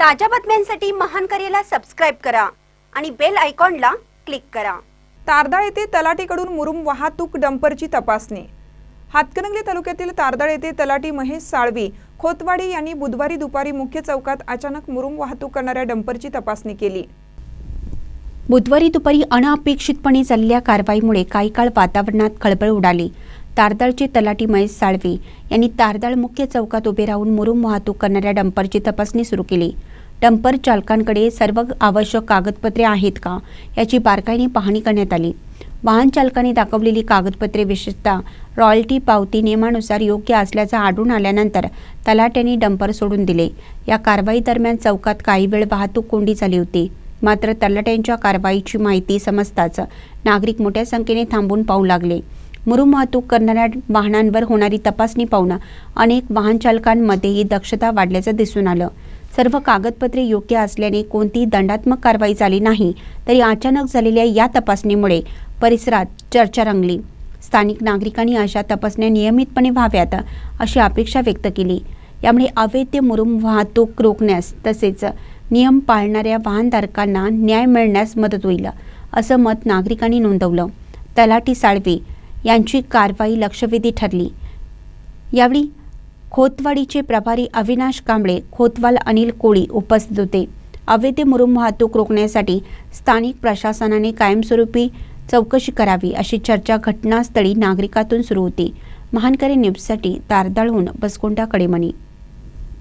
ताज्या बातम्यांसाठी महान करेला सबस्क्राईब करा आणि बेल आयकॉनला क्लिक करा. तारदाळ येथे तलाठीकडून मुरुम वाहतूक डंपरची तपासणी. हातकणंगले तालुक्यातील तारदाळ येथे तलाठी महेश साळवी खोतवाडी यांनी बुधवारी दुपारी मुख्य चौकात अचानक मुरुम वाहतूक करणाऱ्या डंपरची तपासणी केली. बुधवारी दुपारी अनअपेक्षितपणे झालेल्या कारवाईमुळे काही काळ वातावरणात खळबळ उडाली. तारदाळचे तलाठी महेश साळवे यांनी तारदाळ मुख्य चौकात उभे राहून मुरुम वाहतूक करणाऱ्या डंपरची तपासणी सुरू केली. डंपर चालकांकडे सर्व आवश्यक कागदपत्रे आहेत का याची बारकाईने पाहणी करण्यात आली. वाहन चालकाने दाखवलेली कागदपत्रे विशेषतः रॉयल्टी पावती नियमानुसार योग्य असल्याचं आढळून आल्यानंतर तलाट्यांनी डंपर सोडून दिले. या कारवाई दरम्यान चौकात काही वेळ वाहतूक कोंडी झाली होती. मात्र तलाट्यांच्या कारवाईची माहिती समजताच नागरिक मोठ्या संख्येने थांबून पाहू लागले. मुरुम वाहतूक करणाऱ्या वाहनांवर होणारी तपासणी पाहून अनेक वाहनचालकांमध्येही दक्षता वाढल्याचं दिसून आलं. सर्व कागदपत्रे योग्य असल्याने कोणतीही दंडात्मक कारवाई झाली नाही तरी अचानक झालेल्या या तपासणीमुळे परिसरात चर्चा रंगली. स्थानिक नागरिकांनी अशा तपासण्या नियमितपणे व्हाव्यात अशी अपेक्षा व्यक्त केली. यामुळे अवैध मुरुम वाहतूक रोखण्यास तसेच नियम पाळणाऱ्या वाहनधारकांना न्याय मिळण्यास मदत होईल असं मत नागरिकांनी नोंदवलं. तलाठी साळवे यांची कारवाई लक्षवेधी ठरली. यावेळी खोतवाडीचे प्रभारी अविनाश कांबळे खोतवाल अनिल कोळी उपस्थित होते. अवैध मुरुम वाहतूक रोखण्यासाठी स्थानिक प्रशासनाने कायमस्वरूपी चौकशी करावी अशी चर्चा घटनास्थळी नागरिकातून सुरू होती. महानकरी न्यूजसाठी तारदाळहून बसकोंडा कडेमणी.